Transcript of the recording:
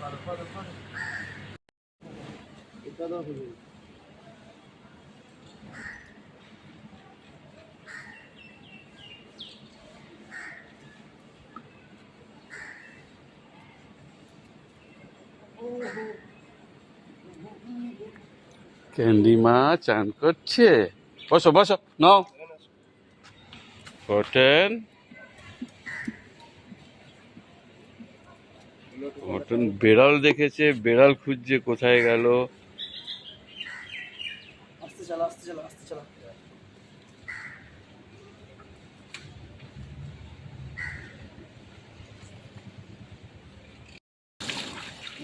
Para, para, para. Está dando candy মা চান করছে। বসো বসো, নাও। কটন। কটন বেড়াল দেখেছে, বেড়াল খুঁজছে কোথায় গেল। আস্তে চালা আস্তে চালা আস্তে চালা।